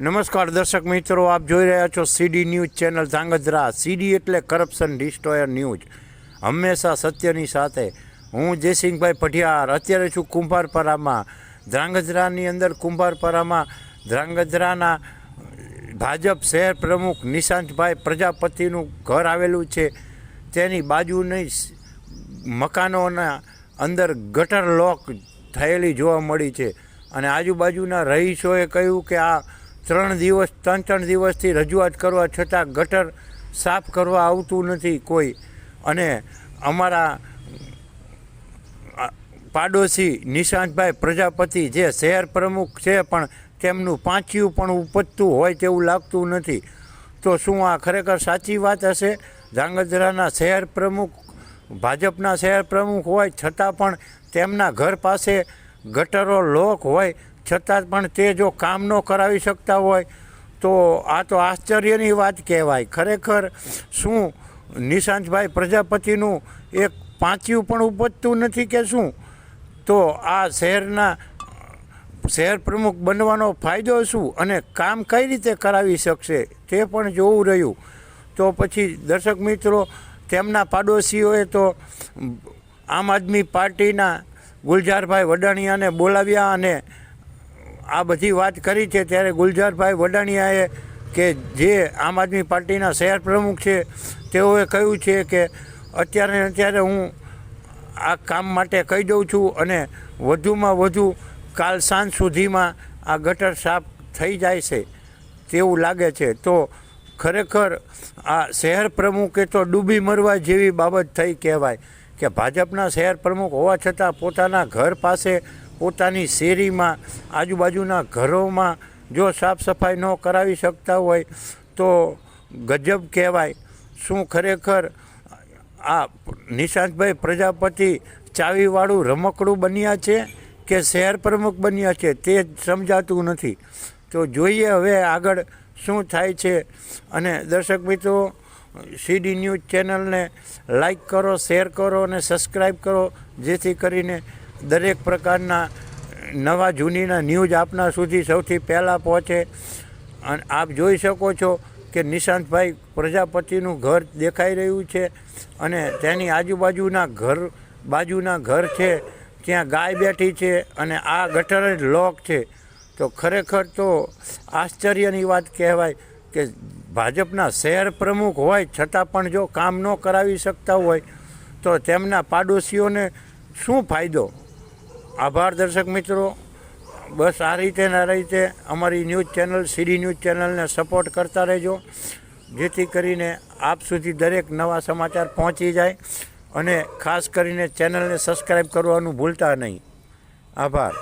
નમસ્કાર દર્શક મિત્રો, આપ જોઈ રહ્યા છો CD news channel Dhangadhra. CD એટલે કરપ્શન ડિસ્ટ્રોયર ન્યૂઝ હંમેશા સત્યની સાથે. હું જયસિંહભાઈ પઢિયાર. અત્યારે છું કુંભારપરામાં. ધ્રાંગધ્રાની અંદર કુંભારપરામાં ધ્રાંગધ્રાના ભાજપ શહેર પ્રમુખ નિશાંતભાઈ પ્રજાપતિનું ઘર આવેલું છે. તેની બાજુની મકાનોના અંદર ગટર લોક થયેલી જોવા મળી છે. અને આજુબાજુના રહીશોએ કહ્યું કે આ ત્રણ દિવસ, ત્રણ ત્રણ દિવસથી રજૂઆત કરવા છતાં ગટર સાફ કરવા આવતું નથી કોઈ. અને અમારા પાડોશી નિશાંતભાઈ પ્રજાપતિ જે શહેર પ્રમુખ છે પણ તેમનું પાંચિયું પણ ઉપજતું હોય તેવું લાગતું નથી. તો શું આ ખરેખર સાચી વાત હશે? ધ્રાંગધ્રાના શહેર પ્રમુખ, ભાજપના શહેર પ્રમુખ હોય, છતાં પણ તેમના ઘર પાસે ગટરો લોક હોય છતાં પણ તે જો કામ ન કરાવી શકતા હોય, તો આ તો આશ્ચર્યની વાત કહેવાય. ખરેખર શું નિશાંતભાઈ પ્રજાપતિનું એક પાંચિયું પણ ઉપજતું નથી કે શું? તો આ શહેરના શહેર પ્રમુખ બનવાનો ફાયદો શું અને કામ કઈ રીતે કરાવી શકશે તે પણ જોવું રહ્યું. તો પછી દર્શક મિત્રો, તેમના પાડોશીઓએ તો આમ આદમી પાર્ટીના ગુલજારભાઈ વડાણિયાને બોલાવ્યા અને આ બધી વાત કરી છે ત્યારે ગુલજારભાઈ વડાણિયાએ કે જે આમ આદમી પાર્ટીના શહેર પ્રમુખ છે, તેઓએ કહ્યું છે કે અત્યારે અત્યારે હું આ કામ માટે કહી દઉં છું અને વધુમાં વધુ કાલ સાંજ સુધીમાં આ ગટર સાફ થઈ જાય છે તેવું લાગે છે. તો ખરેખર આ શહેર પ્રમુખે તો ડૂબી મરવા જેવી બાબત થઈ કહેવાય કે ભાજપના શહેર પ્રમુખ હોવા છતાં પોતાના ઘર પાસે પોતાની શેરીમાં, આજુબાજુના ઘરોમાં જો સાફ સફાઈ ન કરાવી શકતા હોય તો ગજબ કહેવાય. શું ખરેખર આ નિશાંતભાઈ પ્રજાપતિ ચાવીવાળું રમકડું બન્યા છે કે શહેર પ્રમુખ બન્યા છે તે સમજાતું નથી. તો જોઈએ હવે આગળ શું થાય છે. અને દર્શક મિત્રો, સીડી ન્યૂઝ ચેનલને લાઈક કરો, શેર કરો અને સબસ્ક્રાઈબ કરો, જેથી કરીને દરેક પ્રકારના નવા જૂનીના ન્યૂઝ આપના સુધી સૌથી પહેલાં પહોંચે. અને આપ જોઈ શકો છો કે નિશાંતભાઈ પ્રજાપતિનું ઘર દેખાઈ રહ્યું છે અને તેની આજુબાજુના ઘર, બાજુના ઘર છે, ત્યાં ગાય બેઠી છે અને આ ગટર જ લોક છે. તો ખરેખર તો આશ્ચર્યની વાત કહેવાય કે ભાજપના શહેર પ્રમુખ હોય છતાં પણ જો કામ ન કરાવી શકતા હોય તો તેમના પાડોશીઓને શું ફાયદો? આભાર દર્શક મિત્રો. બસ આ રીતે ને આ રીતે અમારી ન્યૂઝ ચેનલ, સીડી ન્યૂઝ ચેનલને સપોર્ટ કરતા રહેજો. જેથી કરીને આપ સુધી દરેક નવા સમાચાર પહોંચી જાય અને ખાસ કરીને ચેનલને સબસ્ક્રાઈબ કરવાનું ભૂલતા નહીં. આભાર.